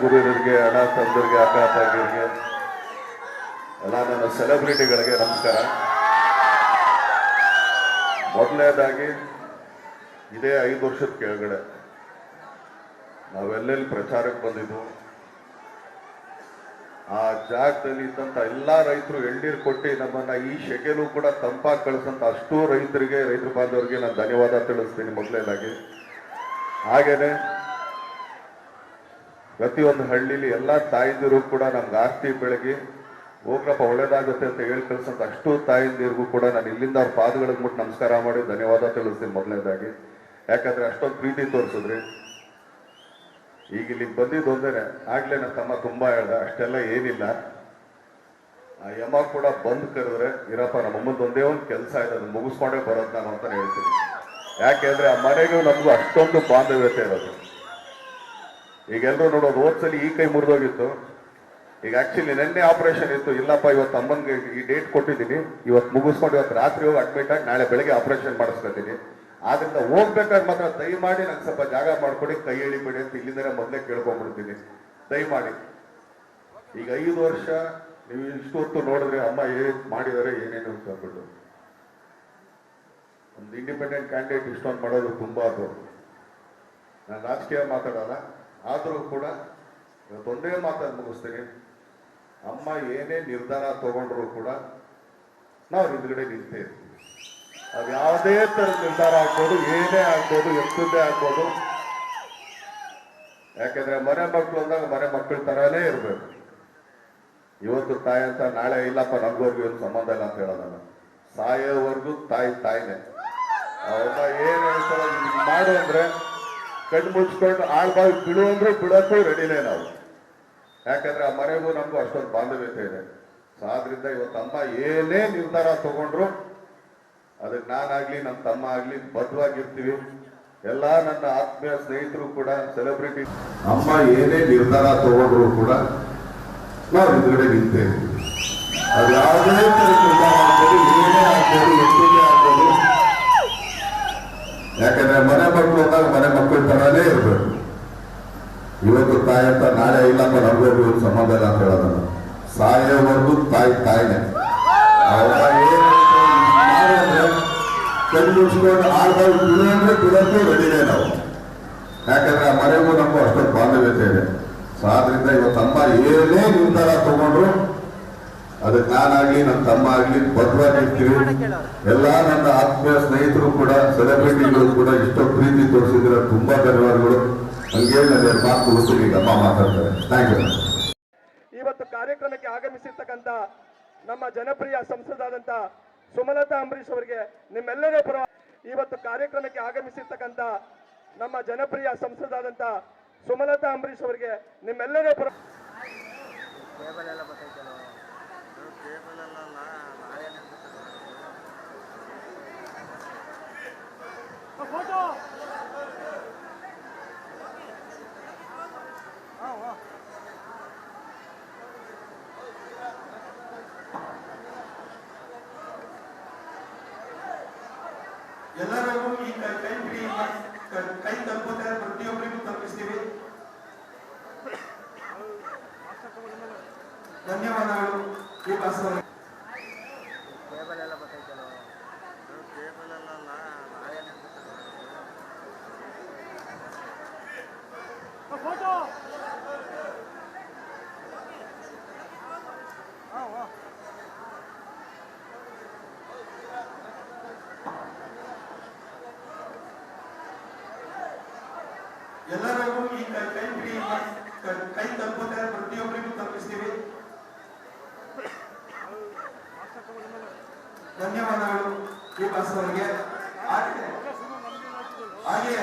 ಗುರುರಿಗೆ ಅಣ್ಣ ತಂದರಿಗೆ ಅಕ್ಕ ತಂಗಿರಿಗೆ ಎಲ್ಲ ನನ್ನ ಸೆಲೆಬ್ರಿಟಿಗಳಿಗೆ ನಮಸ್ಕಾರ. ಮೊದಲನೇದಾಗಿ, ಇದೇ ಐದು ವರ್ಷದ ಕೆಳಗಡೆ ನಾವೆಲ್ಲೆಲ್ಲಿ ಪ್ರಚಾರಕ್ಕೆ ಬಂದಿದ್ವು, ಆ ಜಾಗದಲ್ಲಿ ಇದ್ದಂಥ ಎಲ್ಲಾ ರೈತರು ಎಳ್ನೀರು ಕೊಟ್ಟು ನಮ್ಮನ್ನ ಈ ಶೆಕೆಲೂ ಕೂಡ ತಂಪಾಗಿ ಕಳಿಸಂತ ಅಷ್ಟೂ ರೈತರಿಗೆ ರೈತರು ಬಾಂಧವರಿಗೆ ನಾನು ಧನ್ಯವಾದ ತಿಳಿಸ್ತೀನಿ ಮೊದಲನೇದಾಗಿ. ಹಾಗೇನೆ ಪ್ರತಿಯೊಂದು ಹಳ್ಳಿಲಿ ಎಲ್ಲ ತಾಯಂದಿರು ಕೂಡ ನಮ್ಗೆ ಆಸ್ತಿ ಬೆಳಗಿ, ಹೋಗ್ರಪ್ಪ, ಒಳ್ಳೇದಾಗುತ್ತೆ ಅಂತ ಹೇಳಿ ಕಳ್ಸಂತ ಅಷ್ಟು ತಾಯಂದಿರಿಗೂ ಕೂಡ ನಾನು ಇಲ್ಲಿಂದ ಅವ್ರ ಪಾದಗಳಿಗೆ ಮುಟ್ಟು ನಮಸ್ಕಾರ ಮಾಡಿ ಧನ್ಯವಾದ ತಿಳಿಸ್ತೀನಿ ಮೊದಲನೇದಾಗಿ. ಯಾಕಂದ್ರೆ ಅಷ್ಟೊಂದು ಪ್ರೀತಿ ತೋರಿಸಿದ್ರಿ. ಈಗ ಇಲ್ಲಿಗೆ ಬಂದಿದ್ದು ಒಂದೇನೆ, ಆಗ್ಲೇ ನನ್ನ ತಮ್ಮ ತುಂಬಾ ಹೇಳ್ದ, ಅಷ್ಟೆಲ್ಲ ಏನಿಲ್ಲ. ಆ ಯಮ ಕೂಡ ಬಂದ್ ಕರೆದ್ರೆ, ಇರಪ್ಪ, ನಮ್ಮ ಅಮ್ಮಂದು ಒಂದೇ ಒಂದು ಕೆಲಸ ಇದೆ, ಅದನ್ನ ಮುಗಿಸ್ಕೊಂಡೇ ಬರೋದು ನಾನು ಅಂತ ಹೇಳ್ತೀನಿ. ಯಾಕೆಂದ್ರೆ ಆ ಮನೆಗೂ ನಮಗೂ ಅಷ್ಟೊಂದು ಬಾಂಧವ್ಯತೆ ಇರೋದು. ಈಗ ಎಲ್ಲರೂ ನೋಡೋದು ಹೋದ್ಸಲಿ ಈ ಕೈ ಮುರಿದೋಗಿತ್ತು. ಈಗ ಆಕ್ಚುಲಿ ನಿನ್ನೆ ಆಪರೇಷನ್ ಇತ್ತು. ಇಲ್ಲಪ್ಪ, ಇವತ್ತು ಅಮ್ಮನಿಗೆ ಈ ಡೇಟ್ ಕೊಟ್ಟಿದ್ದೀನಿ. ಇವತ್ತು ಮುಗಿಸ್ಕೊಂಡು ಇವತ್ತು ರಾತ್ರಿ ಹೋಗಿ ಅಡ್ಮಿಟ್ ಆಗಿ ನಾಳೆ ಬೆಳಗ್ಗೆ ಆಪರೇಷನ್ ಮಾಡಿಸ್ಕೊತೀನಿ. ಆದ್ರಿಂದ ಹೋಗ್ಬೇಕಾದ್ರೆ ಮಾತ್ರ ದಯಮಾಡಿ ನಂಗೆ ಸ್ವಲ್ಪ ಜಾಗ ಮಾಡ್ಕೊಡಿ, ಕೈ ಎಳಿಬೇಡಿ ಅಂತ ಇಲ್ಲಿಂದ ಮೊದಲೇ ಕೇಳ್ಕೊಂಡ್ಬಿಡ್ತೀನಿ. ದಯಮಾಡಿ. ಈಗ ಐದು ವರ್ಷ ನೀವು ಇಷ್ಟು ಹೊತ್ತು ನೋಡಿದ್ರೆ ಅಮ್ಮ ಏನ್ ಮಾಡಿದಾರೆ, ಏನೇನು ಅಂತ ಅಂದ್ಬಿಟ್ಟು ಒಂದು ಇಂಡಿಪೆಂಡೆಂಟ್ ಕ್ಯಾಂಡಿಡೇಟ್ ಇಷ್ಟೊಂದು ಮಾಡೋದು ತುಂಬಾ ಅದು. ನಾನು ರಾಜಕೀಯ ಮಾತಾಡಲ್ಲ. ಆದರೂ ಕೂಡ ಇವತ್ತೊಂದೇ ಮಾತನ್ನು ಮುಗಿಸ್ತೇನೆ. ಅಮ್ಮ ಏನೇ ನಿರ್ಧಾರ ತಗೊಂಡ್ರು ಕೂಡ ನಾವು ಹಿಂದ್ಗಡೆ ನಿಂತೇ ಅದು ಯಾವುದೇ ತರ ನಿರ್ಧಾರ ಆಗ್ಬೋದು, ಏನೇ ಆಗ್ಬೋದು ಎಷ್ಟದ್ದೇ ಆಗ್ಬೋದು. ಯಾಕೆಂದ್ರೆ ಮನೆ ಮಕ್ಕಳು ಅಂದಾಗ ಮನೆ ಮಕ್ಕಳ ತರಾನೇ ಇರಬೇಕು. ಇವತ್ತು ತಾಯಿ ಅಂತ ನಾಳೆ ಇಲ್ಲಪ್ಪ ನಮ್ಗವ್ರಿಗೂ ಏನು ಸಂಬಂಧ ಇಲ್ಲ ಅಂತ ಹೇಳೋದಲ್ಲ ಸಾಯೋವರೆಗೂ ತಾಯಿ ತಾಯಿನೇ. ಅವ್ರನ್ನ ಏನು ಹೇಳ್ತಾರೋ ಮಾಡು ಅಂದ್ರೆ ಕಣ್ಣು ಮುಚ್ಕೊಂಡು ಆಳ್ಬಾಗಿ ಬಿಡು ಅಂದ್ರೆ ಬಿಡಕ್ಕೂ ರೆಡಿನೇ ನಾವು. ಯಾಕಂದ್ರೆ ಆ ಮನೆಗೂ ನಮಗೂ ಅಷ್ಟೊಂದು ಬಾಂಧವ್ಯತೆ ಇದೆ. ಸೊ ಆದ್ರಿಂದ ಇವತ್ತು ಅಮ್ಮ ಏನೇ ನಿರ್ಧಾರ ತಗೊಂಡ್ರು, ಅದಕ್ಕೆ ನಾನಾಗ್ಲಿ ನನ್ನ ತಮ್ಮ ಆಗ್ಲಿ ಬದ್ಧವಾಗಿರ್ತೀವಿ ಎಲ್ಲ ನನ್ನ ಆತ್ಮೀಯ ಸ್ನೇಹಿತರು ಕೂಡ ಸೆಲೆಬ್ರಿಟಿ ಅಮ್ಮ ಏನೇ ನಿರ್ಧಾರ ತಗೊಂಡ್ರು ಕೂಡ ನಾವು ಹಿಂದ್ಗಡೆ ನಿಂತೇವೆ. ಅದು ಯಾವುದೇ ಏನೇ ಆಗ್ಬೋದು ಆಗ್ಬೋದು. ಯಾಕಂದ್ರೆ ಮನೆ ಮಕ್ಕಳು ಅಂದಾಗ ಮನೆ ಮಕ್ಕಳ ತರಾನೇ ಇರ್ಬೇಕು ಇವತ್ತು ಅಂತ ನಾಳೆ ಇಲ್ಲಪ್ಪ, ನಮ್ಗೂ ಒಂದು ಸಂಬಂಧ ಇಲ್ಲ ಅಂತ ಹೇಳೋದಲ್ಲ ಸಾಯೋವರೆಗೂ ತಾಯಿ, ತಾಯಿನೇ. ಅವ್ರ ಏನ್ ಬಿಡಂದ್ರೆ ಅಂದ್ರೆ ಕಣ್ಣು ಮುಚ್ಕೊಂಡು ಆಳ್ದಾಗ ಬಿಡು ಅಂದ್ರೆ ರೆಡಿನೇ ನಾವು. ಯಾಕಂದ್ರೆ ಆ ಮನೆಗೂ ನಮಗೂ ಅಷ್ಟೊಂದು ಬಾಂಧವ್ಯತೆ ಇದೆ. ಸೊ ಆದ್ರಿಂದ ಇವತ್ತು ಅಮ್ಮ ಏನೇ ನಿರ್ಧಾರ ತಗೊಂಡ್ರು ಅದಕ್ಕೆ ನಾನಾಗ್ಲಿ ನನ್ನ ತಮ್ಮ ಆಗ್ಲಿ ನಿಂತೀವಿ ಎಲ್ಲ ನನ್ನ ಆತ್ಮೀಯ ಸ್ನೇಹಿತರು ಕೂಡ ಸೆಲೆಬ್ರಿಟಿಗಳು ಕೂಡ ಇಷ್ಟೋ ಪ್ರೀತಿ ತೋರಿಸಿದ್ರೆ ತುಂಬಾ ಧನ್ಯವಾದಗಳು. ಇವತ್ತು ಕಾರ್ಯಕ್ರಮಕ್ಕೆ ಆಗಮಿಸಿರ್ತಕ್ಕಂಥ ನಮ್ಮ ಜನಪ್ರಿಯ ಸಂಸದಾದಂಥ ಸುಮಲತಾ ಅಂಬರೀಶ್ ಅವರಿಗೆ ನಿಮ್ಮೆಲ್ಲರ ಪರ ಇವತ್ತು ಕಾರ್ಯಕ್ರಮಕ್ಕೆ ಆಗಮಿಸಿರ್ತಕ್ಕಂಥ ನಮ್ಮ ಜನಪ್ರಿಯ ಸಂಸದಾದಂತ ಸುಮಲತಾ ಅಂಬರೀಶ್ ಅವರಿಗೆ ನಿಮ್ಮೆಲ್ಲರ ಪರ ಎಲ್ಲರಿಗೂ ಈ ಕೈ ಬಿಡಿ ಕ- ಕೈ ತಲುಪುತ್ತೆ ಪ್ರತಿಯೊಬ್ಬರಿಗೂ ತಲುಪಿಸ್ತೀವಿ. ಧನ್ಯವಾದಗಳು. ಈ ಭಾಷೆ ಎಲ್ಲರಿಗೂ ಈ ಕೈ ಕೈ ತಲುಪುತ್ತೆ ಪ್ರತಿಯೊಬ್ಬರಿಗೂ ತಲುಪಿಸ್ತೀವಿ. ಧನ್ಯವಾದಗಳು ಈ ಬಸ್ ಅವರಿಗೆ. ಹಾಗೆ.